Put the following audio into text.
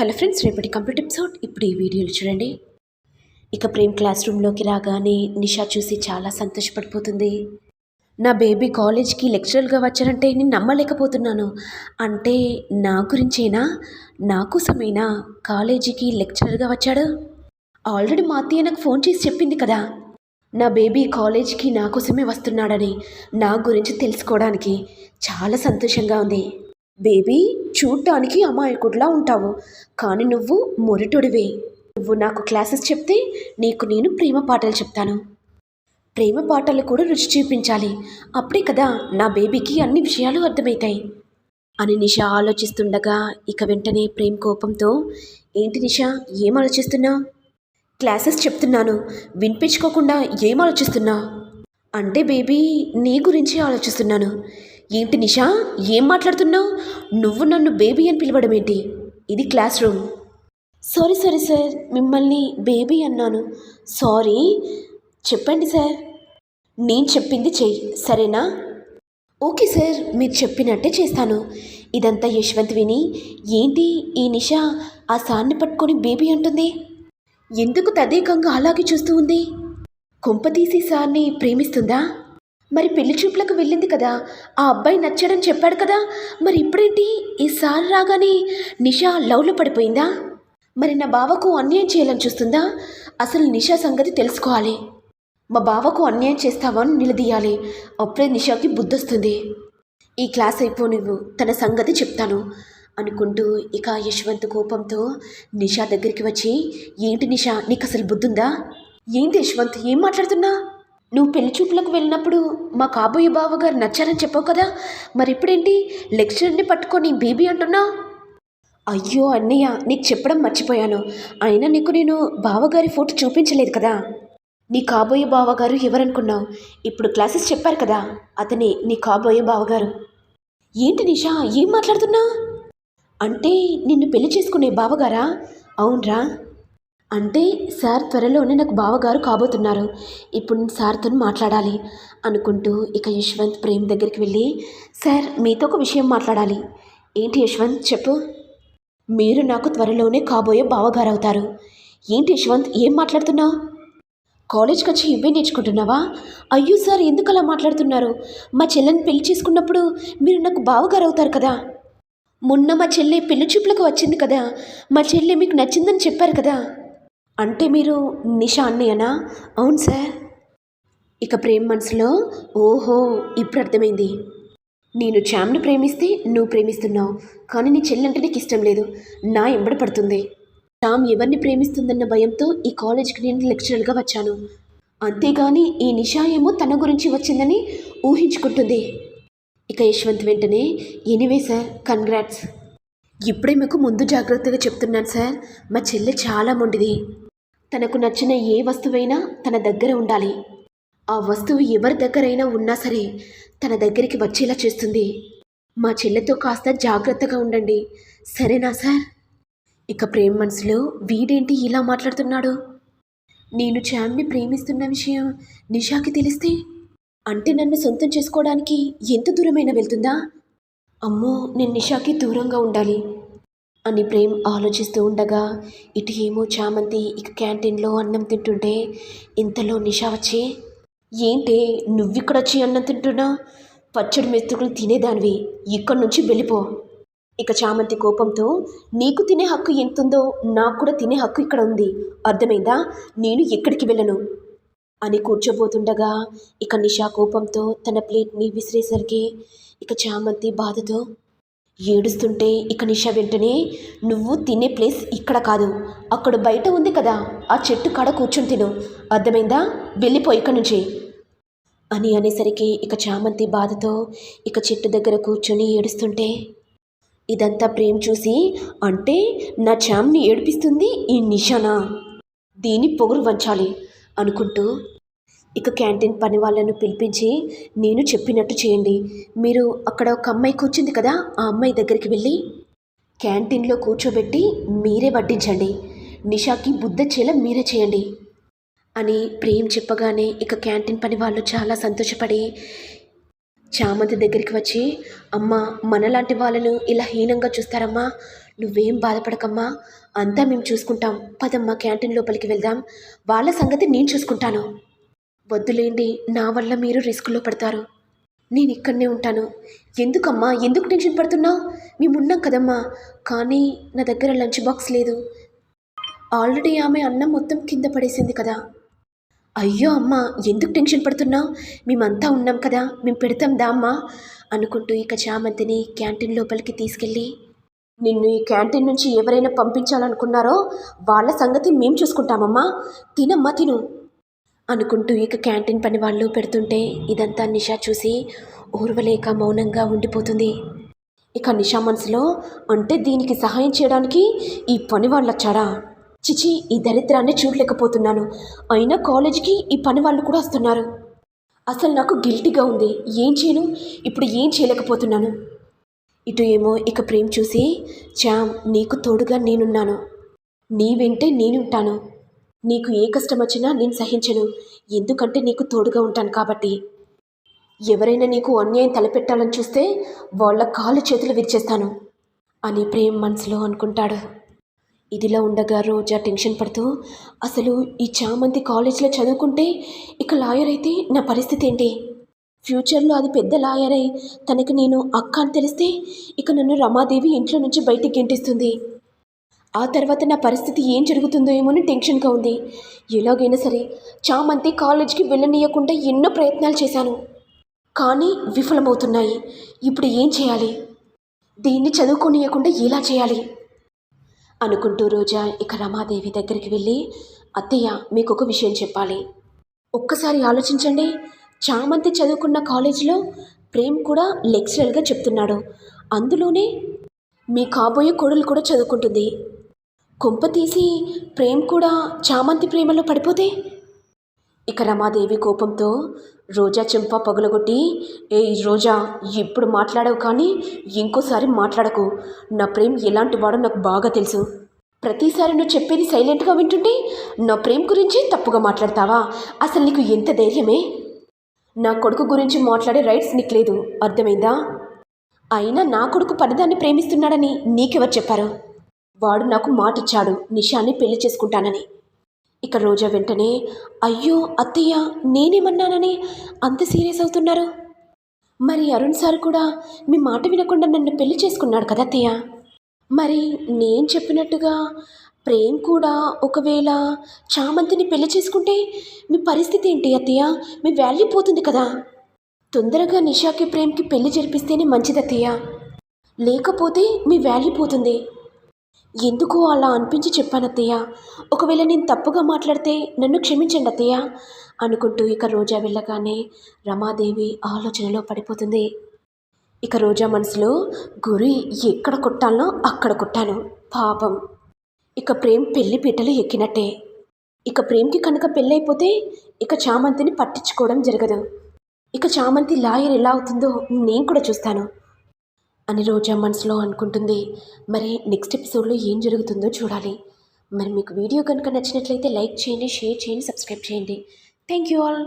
Hello friends రేపటి complete episode. ఇప్పుడు ఈ వీడియోలు చూడండి. ఇక ప్రేమ్ క్లాస్ రూమ్లోకి రాగానే నిషా చూసి చాలా సంతోషపడిపోతుంది. నా బేబీ కాలేజ్కి లెక్చరర్గా వచ్చారంటే నేను నమ్మలేకపోతున్నాను. అంటే నా గురించేనా? నా కోసమేనా కాలేజీకి లెక్చరర్గా వచ్చాడు? ఆల్రెడీ మా అత్తయ్య నాకు ఫోన్ చేసి చెప్పింది కదా. నా బేబీ కాలేజ్కి నా కోసమే వస్తున్నాడని నా గురించి తెలుసుకోవడానికి చాలా సంతోషంగా ఉంది. బేబీ చూడ్డానికి అమాయకుడిలా ఉంటావు. కానీ నువ్వు మొరటుడివే. నువ్వు నాకు క్లాసెస్ చెప్తే నీకు నేను ప్రేమ పాటలు చెప్తాను. ప్రేమ పాటలు కూడా రుచి చూపించాలి. అప్పుడే కదా నా బేబీకి అన్ని విషయాలు అర్థమవుతాయి. అని నిషా ఆలోచిస్తుండగా ఇక వెంటనే ప్రేమ్ కోపంతో ఏంటి నిషా ఏం ఆలోచిస్తున్నావు క్లాసెస్ చెప్తున్నాను. వినిపించుకోకుండా ఏం ఆలోచిస్తున్నావు అంటే బేబీ నీ గురించి ఆలోచిస్తున్నాను. ఏంటి నిషా? ఏం మాట్లాడుతున్నావు? నువ్వు నన్ను బేబీ అని పిలవడం ఏంటి? ఇది classroom. Sorry sorry sir మిమ్మల్ని బేబీ అన్నాను. సారీ. చెప్పండి సార్. నేను చెప్పింది చెయ్యి సరేనా? ఓకే సార్ మీరు చెప్పినట్టే చేస్తాను. ఇదంతా యశ్వంత్ విని ఏంటి ఈ నిష ఆ సార్ని పట్టుకొని బేబీ అంటుంది? ఎందుకు తదేకంగా అలాగే చూస్తూ ఉంది? కొంపతీసి సార్ని ప్రేమిస్తుందా? మరి పెళ్ళి చూపులకు వెళ్ళింది కదా. ఆ అబ్బాయి నచ్చాడని చెప్పాడు కదా. మరి ఇప్పుడేంటి? ఈ సార్ రాగానే నిషా లవ్లో పడిపోయిందా? మరి నా బావకు అన్యాయం చేయాలని చూస్తుందా? అసలు నిషా సంగతి తెలుసుకోవాలి. మా బావకు అన్యాయం చేస్తావా అని నిలదీయాలి. అప్పుడే నిషాకి బుద్ధొస్తుంది. ఈ క్లాస్ అయిపో నువ్వు. తన సంగతి చెప్తాను. అనుకుంటూ ఇక యశ్వంత్ కోపంతో నిషా దగ్గరికి వచ్చి ఏంటి నిషా? నీకు అసలు బుద్ధుందా? ఏంటి యశ్వంత్? ఏం మాట్లాడుతున్నా? నువ్వు పెళ్ళి చూపులకు వెళ్ళినప్పుడు మా కాబోయే బావగారు నచ్చారని చెప్పావు కదా? మరి ఇప్పుడేంటి లెక్చరర్ని పట్టుకొని బేబీ అంటున్నావు? అయ్యో అన్నయ్య నీకు చెప్పడం మర్చిపోయాను. అయినా నీకు నేను బావగారి ఫోటో చూపించలేదు కదా? నీ కాబోయే బావగారు ఎవరనుకున్నావు? ఇప్పుడు క్లాసెస్ చెప్పారు కదా అతనే నీ కాబోయే బావగారు. ఏంటి నిషా ఏం మాట్లాడుతున్నా? అంటే నిన్ను పెళ్ళి చేసుకునే బావగారా? అవునరా. అంటే సార్ త్వరలోనే నాకు బావగారు కాబోతున్నారు. ఇప్పుడు సార్తో మాట్లాడాలి అనుకుంటూ ఇక యశ్వంత్ ప్రేమ్ దగ్గరికి వెళ్ళి సార్ మీతో ఒక విషయం మాట్లాడాలి. ఏంటి యశ్వంత్ చెప్పు. మీరు నాకు త్వరలోనే కాబోయే బావగారు అవుతారు ఏంటి యశ్వంత్ ఏం మాట్లాడుతున్నావు? కాలేజ్కి వచ్చి ఇవే నేర్చుకుంటున్నావా? అయ్యో సార్ ఎందుకు అలా మాట్లాడుతున్నారు? మా చెల్లెని పెళ్ళి చేసుకున్నప్పుడు మీరు నాకు బావగారు అవుతారు కదా. మొన్న మా చెల్లె పెళ్ళి చూపులకు వచ్చింది కదా. మా చెల్లె మీకు నచ్చిందని చెప్పారు కదా. అంటే మీరు నిషా అన్నయ్యనా? అవును సార్. ఇక ప్రేమ మనసులో ఓహో ఇప్పుడు అర్థమైంది. నేను చామ్ని ప్రేమిస్తే నువ్వు ప్రేమిస్తున్నావు కానీ నీ చెల్లంటే నీకు ఇష్టం లేదు. నా ఎంబడి పడుతుంది. టామ్ ఎవరిని ప్రేమిస్తుందన్న భయంతో ఈ కాలేజ్కి నేను లెక్చరర్గా వచ్చాను. అంతేగాని ఈ నిషా ఏమో తన గురించి వచ్చిందని ఊహించుకుంటుంది. ఇక యశ్వంత్ వెంటనే ఎనీవే సార్ కంగ్రాట్స్ ఇప్పుడే మీకు ముందు జాగ్రత్తగా చెప్తున్నాను సార్. మా చెల్లె చాలా మొండిది. తనకు నచ్చిన ఏ వస్తువైనా తన దగ్గర ఉండాలి. ఆ వస్తువు ఎవరి దగ్గరైనా ఉన్నా సరే తన దగ్గరికి వచ్చేలా చేస్తుంది. మా చెల్లెతో కాస్త జాగ్రత్తగా ఉండండి. సరేనా సార్? ఇక ప్రేమ మనసులో వీడేంటి ఇలా మాట్లాడుతున్నాడు? నేను చామ్ని ప్రేమిస్తున్న విషయం నిషాకి తెలిస్తే? అంటే నన్ను సొంతం చేసుకోవడానికి ఎంత దూరమైనా వెళ్తుందా? అమ్మో నేను నిషాకి దూరంగా ఉండాలి. అని ప్రేమ్ ఆలోచిస్తూ ఉండగా ఇటు ఏమో చామంతి ఇక క్యాంటీన్లో అన్నం తింటుంటే ఇంతలో నిషా వచ్చి ఏంటే నువ్విక్కడొచ్చి అన్నం తింటున్నా? పచ్చడి మెతుకులు తినేదానివి ఇక్కడి నుంచి వెళ్ళిపో. ఇక చామంతి కోపంతో నీకు తినే హక్కు ఎంతుందో నాకు కూడా తినే హక్కు ఇక్కడ ఉంది. అర్థమైందా? నేను ఎక్కడికి వెళ్ళను. అని కూర్చోబోతుండగా ఇక నిషా కోపంతో తన ప్లేట్ని విసిరేసరికి ఇక చామంతి బాధతో ఏడుస్తుంటే ఇక నిషా వెంటనే నువ్వు తినే ప్లేస్ ఇక్కడ కాదు అక్కడ బయట ఉంది కదా ఆ చెట్టు కాడ కూర్చొని తిను అర్థమైందా? వెళ్ళిపో ఇక్కడి నుంచి. అని అనేసరికి ఇక చామంతి బాధతో ఇక చెట్టు దగ్గర కూర్చొని ఏడుస్తుంటే ఇదంతా ప్రేమ్ చూసి అంటే నా చామ్ని ఏడిపిస్తుంది ఈ నిషానా? దీని పొగరు వంచాలి అనుకుంటూ ఇక క్యాంటీన్ పని వాళ్ళను పిలిపించి నేను చెప్పినట్టు చేయండి. మీరు అక్కడ ఒక అమ్మాయి కూర్చుంది కదా ఆ అమ్మాయి దగ్గరికి వెళ్ళి క్యాంటీన్లో కూర్చోబెట్టి మీరే వడ్డించండి. నిషాకి బుద్ధచ్చేలా మీరే చేయండి అని ప్రేమ్ చెప్పగానే ఇక క్యాంటీన్ పని వాళ్ళు చాలా సంతోషపడి చామంతి దగ్గరికి వచ్చి అమ్మ మనలాంటి వాళ్ళను ఇలా హీనంగా చూస్తారమ్మా. నువ్వేం బాధపడకమ్మా. అంతా మేము చూసుకుంటాం. పదమ్మా క్యాంటీన్ లోపలికి వెళ్దాం. వాళ్ళ సంగతి నేను చూసుకుంటాను. వద్దులేండి నా వల్ల మీరు రిస్క్లో పడతారు. నేను ఇక్కడనే ఉంటాను. ఎందుకమ్మా ఎందుకు టెన్షన్ పడుతున్నావు? మేమున్నాం కదమ్మా. కానీ నా దగ్గర లంచ్ బాక్స్ లేదు. ఆల్రెడీ ఆమె అన్నం మొత్తం కింద పడేసింది కదా. అయ్యో అమ్మా ఎందుకు టెన్షన్ పడుతున్నావు? మేమంతా ఉన్నాం కదా మేము పెడతాం దా అమ్మా అనుకుంటూ ఇక చామంతిని క్యాంటీన్ లోపలికి తీసుకెళ్ళి నిన్ను ఈ క్యాంటీన్ నుంచి ఎవరైనా పంపించాలనుకున్నారో వాళ్ళ సంగతి మేము చూసుకుంటామమ్మా. తినమ్మా తిను. అనుకుంటూ ఇక క్యాంటీన్ పని వాళ్ళు పెడుతుంటే ఇదంతా నిషా చూసి ఊర్వలేక మౌనంగా ఉండిపోతుంది. ఇక నిషా మనసులో అంటే దీనికి సహాయం చేయడానికి ఈ పని వాళ్ళు వచ్చారా చిచి ఈ దరిద్రాన్ని చూడలేకపోతున్నాను. అయినా కాలేజీకి ఈ పని వాళ్ళు కూడా వస్తున్నారు. అసలు నాకు గిల్టీగా ఉంది. ఏం చేయను? ఇప్పుడు ఏం చేయలేకపోతున్నాను? ఇటు ఏమో ఇక ప్రేమ్ చూసి చామ్ నీకు తోడుగా నేనున్నాను. నీ వెంటే నేనుంటాను. నీకు ఏ కష్టం వచ్చినా నేను సహించను. ఎందుకంటే నీకు తోడుగా ఉంటాను కాబట్టి. ఎవరైనా నీకు అన్యాయం తలపెట్టాలని చూస్తే వాళ్ళ కాళ్ళు చేతులు విరిచేస్తాను అని ప్రేమ్ మనసులో అనుకుంటాడు. ఇదిలా ఉండగా రోజా టెన్షన్ పడుతూ అసలు ఈ చామంతి కాలేజీలో చదువుకుంటే ఇక లాయర్ అయితే నా పరిస్థితి ఏంటి? ఫ్యూచర్లో అది పెద్ద లాయర్. అయి తనకి నేను అక్క అని తెలిస్తే ఇక నన్ను రమాదేవి ఇంట్లో నుంచి బయటికి గెంటిస్తుంది. ఆ తర్వాత నా పరిస్థితి ఏం జరుగుతుందో ఏమోని టెన్షన్గా ఉంది. ఎలాగైనా సరే చామంతి కాలేజ్కి వెళ్ళనీయకుండా ఎన్నో ప్రయత్నాలు చేశాను. కానీ విఫలమవుతున్నాయి. ఇప్పుడు ఏం చేయాలి? దీన్ని చదువుకోనియకుండా ఎలా చేయాలి? అనుకుంటూ రోజా ఇక రమాదేవి దగ్గరికి వెళ్ళి అత్తయ్య మీకు ఒక విషయం చెప్పాలి. ఒక్కసారి ఆలోచించండి. చామంతి చదువుకున్న కాలేజీలో ప్రేమ్ కూడా లెక్చరర్గా చెప్తున్నాడు. అందులోనే మీ కాబోయే కొడులు కూడా చదువుకుంటుంది. కొంప తీసి ప్రేమ్ కూడా చామంతి ప్రేమలో పడిపోతే? ఇక రమాదేవి కోపంతో రోజా చెంప పగులగొట్టి ఏ రోజా ఇప్పుడు మాట్లాడవు కానీ ఇంకోసారి మాట్లాడకు. నా ప్రేమ్ ఎలాంటి వాడో నాకు బాగా తెలుసు. ప్రతిసారి నువ్వు చెప్పేది సైలెంట్గా వింటుంటే నా ప్రేమ్ గురించి తప్పుగా మాట్లాడతావా? అసలు నీకు ఎంత ధైర్యమే? నా కొడుకు గురించి మాట్లాడే రైట్స్ నీకు లేదు. అర్థమైందా? అయినా నా కొడుకు పనిదాన్ని ప్రేమిస్తున్నాడని నీకెవరు చెప్పారు? వాడు నాకు మాటిచ్చాడు. నిషాని పెళ్ళి చేసుకుంటానని. ఇక రోజా వెంటనే అయ్యో అత్తయ్య నేనేమన్నానని అంత సీరియస్ అవుతున్నారు? మరి అరుణ్ సార్ కూడా మీ మాట వినకుండా నన్ను పెళ్ళి చేసుకున్నాడు కదా అత్తయ్య? మరి నేను చెప్పినట్టుగా ప్రేమ్ కూడా ఒకవేళ చామంతిని పెళ్ళి చేసుకుంటే మీ పరిస్థితి ఏంటి అత్తయ్య? మీ వాల్యూ పోతుంది కదా? తొందరగా నిషాకి ప్రేమ్కి పెళ్ళి జరిపిస్తేనే మంచిది అత్తయ్య. లేకపోతే మీ వాల్యూ పోతుంది. ఎందుకు అలా అనిపించి చెప్పాను అత్తయ్య. ఒకవేళ నేను తప్పుగా మాట్లాడితే నన్ను క్షమించండి అత్తయ్య అనుకుంటూ ఇక రోజా వెళ్ళగానే రమాదేవి ఆలోచనలో పడిపోతుంది. ఇక రోజా మనసులో గురి ఎక్కడ కొట్టాలనో అక్కడ కొట్టాను పాపం. ఇక ప్రేమ్ పెళ్ళి పీటలు ఎక్కినట్టే. ఇక ప్రేమ్కి కనుక పెళ్ళైపోతే ఇక చామంతిని పట్టించుకోవడం జరగదు. ఇక చామంతి లాయర్ ఎలా అవుతుందో నేను కూడా చూస్తాను. అని రోజా మనసులో అనుకుంటుంది. మరి నెక్స్ట్ ఎపిసోడ్లో ఏం జరుగుతుందో చూడాలి. మరి మీకు వీడియో కనుక నచ్చినట్లయితే లైక్ చేయండి షేర్ చేయండి సబ్స్క్రైబ్ చేయండి. Thank you all.